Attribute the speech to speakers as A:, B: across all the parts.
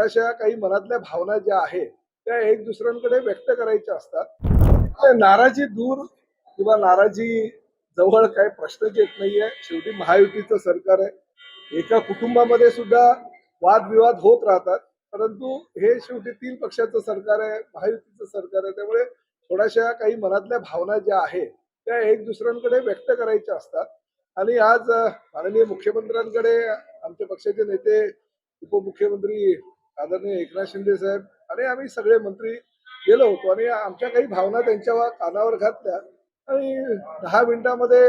A: थोड्याशा काही मनातल्या भावना ज्या आहेत त्या एक दुसऱ्यांकडे व्यक्त करायच्या असतात. नाराजी दूर किंवा नाराजी जवळ काही प्रश्नच येत नाहीये. शेवटी महायुतीचं सरकार आहे. एका कुटुंबामध्ये सुद्धा वादविवाद होत राहतात. परंतु हे शेवटी तीन पक्षाचं सरकार आहे महायुतीचं सरकार आहे. त्यामुळे थोड्याशा काही मनातल्या भावना ज्या आहेत त्या एक दुसऱ्यांकडे व्यक्त करायच्या असतात. आणि आज माननीय मुख्यमंत्र्यांकडे आमच्या पक्षाचे नेते उपमुख्यमंत्री आदरणीय एकनाथ शिंदे साहेब आणि आम्ही सगळे मंत्री गेलो होतो आणि आमच्या काही भावना त्यांच्या कानावर घातल्या. आणि दहा मिनिटामध्ये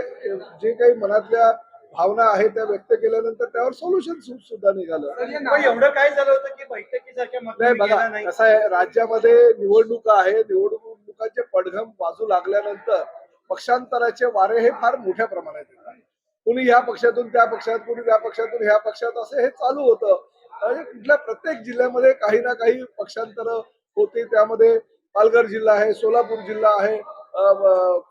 A: जे काही मनातल्या भावना आहेत त्या व्यक्त केल्यानंतर त्यावर सोल्युशन सुद्धा निघालं.
B: एवढं काय झालं होतं की बैठकीसारख्या
A: नाही बघा कसं आहे राज्यामध्ये निवडणुका आहे निवडणुकांचे पडघम बाजू लागल्यानंतर पक्षांतराचे वारे हे फार मोठ्या प्रमाणात येतात. कोणी ह्या पक्षातून त्या पक्षात कोणी त्या पक्षातून ह्या पक्षात असं हे चालू होतं. कुठल्या प्रत्येक जिल्ह्यामध्ये काही ना काही पक्षांतर होते. त्यामध्ये पालघर जिल्हा आहे सोलापूर जिल्हा आहे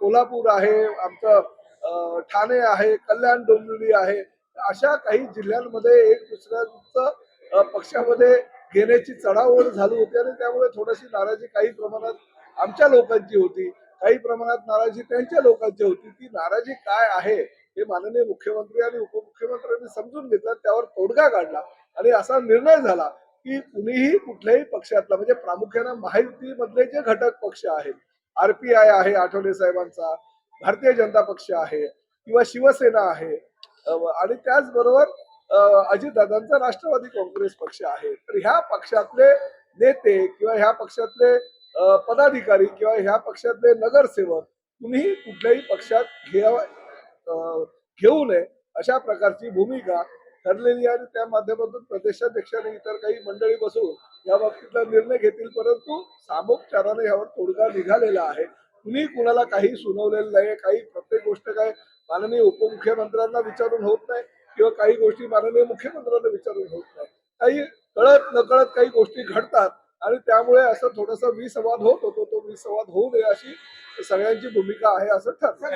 A: कोल्हापूर आहे आमचं ठाणे आहे कल्याण डोंबिवली आहे. अशा काही जिल्ह्यांमध्ये एक दुसऱ्यांचं पक्षामध्ये घेण्याची चढाओढ झाली होती आणि त्यामुळे थोडीशी नाराजी काही प्रमाणात आमच्या लोकांची होती. काही प्रमाणात नाराजी त्यांच्या लोकांची होती. ती नाराजी काय आहे हे माननीय मुख्यमंत्री आणि उपमुख्यमंत्र्यांनी समजून घेतलं त्यावर तोडगा काढला. आणि असा निर्णय झाला की कुणीही कुठल्याही पक्षातला म्हणजे प्रामुख्यानं महायुतीमधले जे घटक पक्ष आहेत आरपीआय आहे आठवले साहेबांचा भारतीय जनता पक्ष आहे किंवा शिवसेना आहे आणि त्याचबरोबर अजितदादांचा राष्ट्रवादी काँग्रेस पक्ष आहे तर ह्या पक्षातले नेते किंवा ह्या पक्षातले पदाधिकारी किंवा ह्या पक्षातले नगरसेवक कुणीही कुठल्याही पक्षात घेऊ नये अशा प्रकारची भूमिका ठरलेली आहे आणि त्या माध्यमातून प्रदेशाध्यक्ष आणि इतर काही मंडळी बसून या बाबतीतला निर्णय घेतील. परंतु सामोपचाराने यावर तोडगा निघालेला आहे. कुणी कुणाला काही सुनावलेलं नाही काही प्रत्येक गोष्ट काय माननीय उपमुख्यमंत्र्यांना विचारून होत नाही किंवा काही गोष्टी माननीय मुख्यमंत्र्यांना विचारून होत नाही. काही कळत नकळत काही गोष्टी घडतात आणि त्यामुळे असं थोडासा विसंवाद होत होतो. तो विसंवाद होऊ नये अशी सगळ्यांची भूमिका आहे असं ठरतं